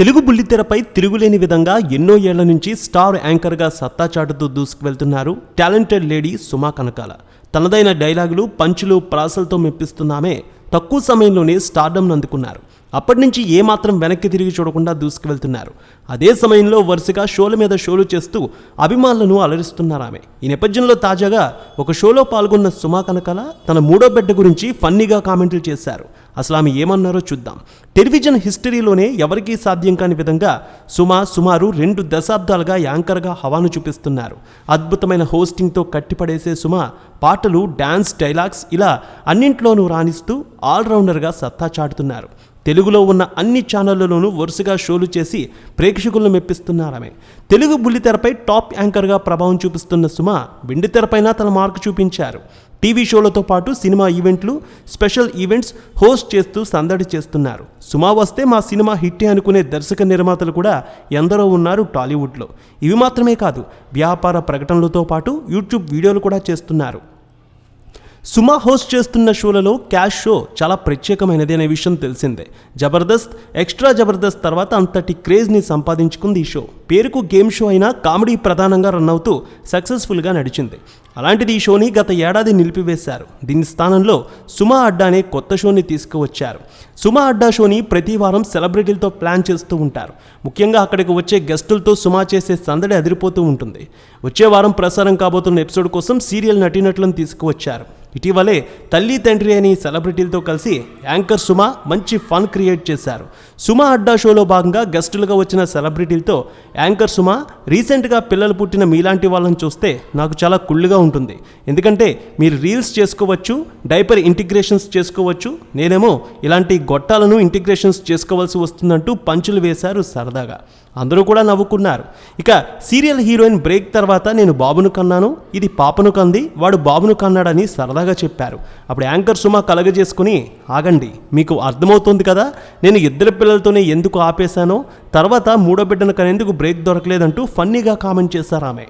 తెలుగు బుల్లితెరపై తిరుగులేని విధంగా ఎన్నో ఏళ్ళ నుంచి స్టార్ యాంకర్గా సత్తా చాటుతూ దూసుకువెళ్తున్నారు టాలెంటెడ్ లేడీ సుమా కనకాల. తనదైన డైలాగులు పంచులు ప్రాసలతో మెప్పిస్తున్నామే. తక్కువ సమయంలోనే స్టార్డమ్ అందుకున్నారు. అప్పటి నుంచి ఏమాత్రం వెనక్కి తిరిగి చూడకుండా దూసుకువెళ్తున్నారు. అదే సమయంలో వరుసగా షోల మీద షోలు చేస్తూ అభిమానులను అలరిస్తున్నారు ఆమె. ఈ నేపథ్యంలో తాజాగా ఒక షోలో పాల్గొన్న సుమా కనకాల తన మూడో బిడ్డ గురించి ఫన్నీగా కామెంట్లు చేశారు. అసలు ఆమె ఏమన్నారో చూద్దాం. టెలివిజన్ హిస్టరీలోనే ఎవరికీ సాధ్యం కాని విధంగా సుమా సుమారు రెండు దశాబ్దాలుగా యాంకర్గా హవాను చూపిస్తున్నారు. అద్భుతమైన హోస్టింగ్తో కట్టిపడేసే సుమా పాటలు డ్యాన్స్ డైలాగ్స్ ఇలా అన్నింట్లోనూ రాణిస్తూ ఆల్రౌండర్గా సత్తా చాటుతున్నారు. తెలుగులో ఉన్న అన్ని ఛానళ్ళలోనూ వరుసగా షోలు చేసి ప్రేక్షకులను మెప్పిస్తున్నారామె. తెలుగు బుల్లితెరపై టాప్ యాంకర్గా ప్రభావం చూపిస్తున్న సుమ వెండితెరపైన తన మార్కు చూపించారు. టీవీ షోలతో పాటు సినిమా ఈవెంట్లు స్పెషల్ ఈవెంట్స్ హోస్ట్ చేస్తూ సందడి చేస్తున్నారు. సుమా వస్తే మా సినిమా హిట్టే అనుకునే దర్శక నిర్మాతలు కూడా ఎందరో ఉన్నారు టాలీవుడ్లో. ఇవి మాత్రమే కాదు వ్యాపార ప్రకటనలతో పాటు యూట్యూబ్ వీడియోలు కూడా చేస్తున్నారు. సుమా హోస్ట్ చేస్తున్న షోలలో క్యాష్ షో చాలా ప్రత్యేకమైనది అనే విషయం తెలిసిందే. జబర్దస్త్ ఎక్స్ట్రా జబర్దస్త్ తర్వాత అంతటి క్రేజ్ని సంపాదించుకుంది ఈ షో. పేరుకు గేమ్ షో అయినా కామెడీ ప్రధానంగా రన్ అవుతూ సక్సెస్ఫుల్గా నడిచింది. అలాంటిది ఈ షోని గత ఏడాది నిలిపివేశారు. దీని స్థానంలో సుమా అడ్డా అనే కొత్త షోని తీసుకువచ్చారు. సుమా అడ్డా షోని ప్రతి వారం సెలబ్రిటీలతో ప్లాన్ చేస్తూ ఉంటారు. ముఖ్యంగా అక్కడికి వచ్చే గెస్టులతో సుమా చేసే సందడి అదిరిపోతూ ఉంటుంది. వచ్చే వారం ప్రసారం కాబోతున్న ఎపిసోడ్ కోసం సీరియల్ నటీనటులను తీసుకువచ్చారు. ఇటీవలే తల్లి తండ్రి అని సెలబ్రిటీలతో కలిసి యాంకర్ సుమా మంచి ఫన్ క్రియేట్ చేశారు. సుమా అడ్డా షోలో భాగంగా గెస్టులుగా వచ్చిన సెలబ్రిటీలతో యాంకర్ సుమ రీసెంట్గా పిల్లలు పుట్టిన మీలాంటి వాళ్ళని చూస్తే నాకు చాలా కుళ్ళుగా ఉంటుంది. ఎందుకంటే మీరు రీల్స్ చేసుకోవచ్చు డైపర్ ఇంటిగ్రేషన్స్ చేసుకోవచ్చు నేనేమో ఇలాంటి గొట్టాలను ఇంటిగ్రేషన్స్ చేసుకోవాల్సి వస్తుందంటూ పంచులు వేశారు సరదాగా. అందరూ కూడా నవ్వుకున్నారు. ఇక సీరియల్ హీరోయిన్ బ్రేక్ తర్వాత నేను బాబును కన్నాను ఇది పాపను కంది వాడు బాబును కన్నాడని సరదాగా చెప్పారు. అప్పుడు యాంకర్ సుమా కలగజేసుకుని ఆగండి మీకు అర్థమవుతుంది కదా? నేను ఇద్దరు పిల్లలతోనే ఎందుకు ఆపేశానో? తర్వాత మూడో బిడ్డను కనేందుకు బ్రేక్ దొరకలేదంటూ ఫన్నీగా కామెంట్ చేశారు ఆమె.